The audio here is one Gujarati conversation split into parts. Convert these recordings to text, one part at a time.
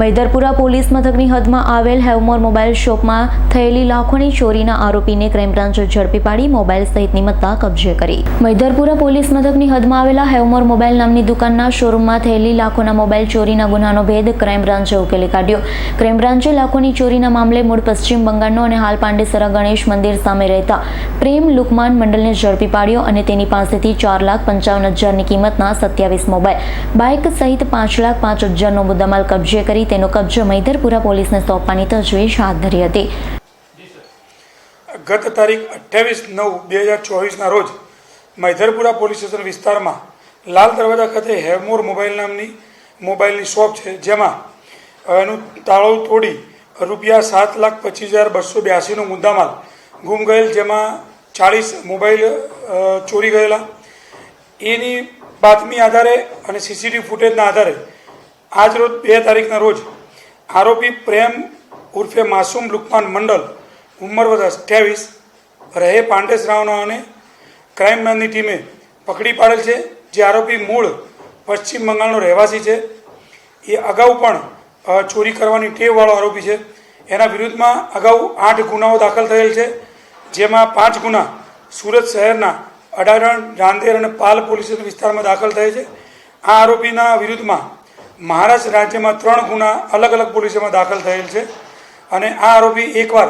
મૈદરપુરા પોલીસ મથકની હદમાં આવેલ હેવમોર મોબાઈલ શોપમાં થયેલી લાખોની ચોરીના આરોપીને ક્રાઇમ બ્રાન્ચે ઝડપી પાડી, મોબાઈલ સહિતની મત્તા કબજે કરી. મૈદરપુરા પોલીસ મથકની હદમાં આવેલા હેવમોર મોબાઈલ નામની દુકાનના શોરૂમમાં થયેલી લાખોના મોબાઈલ ચોરીના ગુનાનો ભેદ ક્રાઇમ બ્રાન્ચે ઉકેલી કાઢ્યો. ક્રાઇમ બ્રાન્ચે લાખોની ચોરીના મામલે મૂળ પશ્ચિમ બંગાળનો અને હાલ પાંડેસરા ગણેશ મંદિર સામે રહેતા પ્રેમ લુકમાન મંડલને ઝડપી પાડ્યો અને તેની પાસેથી ચાર લાખ પંચાવન હજારની કિંમતના સત્યાવીસ મોબાઈલ, બાઇક સહિત પાંચ લાખ પાંચ હજારનો મુદ્દામાલ કબજે કરી તેનો કબજો મૈધરપુરા પોલીસને સોંપવાની તજવીજ હાથ ધરી હતી. ગત તારીખ અઠ્યાવીસ નવ બે હજાર ચોવીસના રોજ મૈધરપુરા પોલીસ સ્ટેશન વિસ્તારમાં લાલ દરવાજા ખાતે હેવમોર મોબાઈલ નામની મોબાઈલની શોપ છે, જેમાં એનું તાળું તોડી રૂપિયા સાત લાખ પચીસ હજાર બસો બ્યાસીનો મુદ્દામાલ ગુમ ગયેલ, જેમાં ચાળીસ મોબાઈલ ચોરી ગયેલા. એની બાતમી આધારે અને સીસીટીવી ફૂટેજના આધારે આજ રોજ બે તારીખના રોજ આરોપી પ્રેમ ઉર્ફે માસૂમ લુકમાન મંડલ ઉંમર વર્ષ અઠ્યાવીસ, રહે પાંડેસ રાવનાને ક્રાઇમ બ્રાન્ચની ટીમે પકડી પાડેલ છે. જે આરોપી મૂળ પશ્ચિમ બંગાળનો રહેવાસી છે. એ અગાઉ પણ ચોરી કરવાની ટેવવાળો આરોપી છે. એના વિરુદ્ધમાં અગાઉ આઠ ગુનાઓ દાખલ થયેલ છે. જેમાં પાંચ ગુના સુરત શહેરના અડારણ, રાંદેર અને પાલ પોલીસ વિસ્તારમાં દાખલ થયા છે. આ આરોપીના વિરુદ્ધમાં મહારાષ્ટ્ર રાજ્યમાં ત્રણ ગુના અલગ અલગ પોલીસોમાં દાખલ થયેલ છે. અને આ આરોપી એકવાર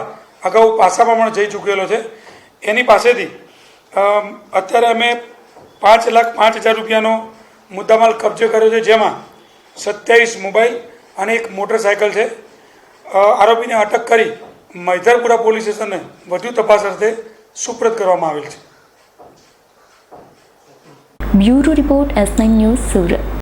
અગાઉ પાસામાં પણ જઈ ચૂકેલો છે. એની પાસેથી અત્યારે અમે પાંચ લાખ પાંચ હજાર રૂપિયાનો મુદ્દામાલ કબજે કર્યો છે, જેમાં સત્યાવીસ મોબાઈલ અને એક મોટરસાયકલ છે. આરોપીને અટક કરી મૈધરપુરા પોલીસ સ્ટેશનને વધુ તપાસ અર્થે સુપ્રત કરવામાં આવેલ છે. Bureau report S news Surat.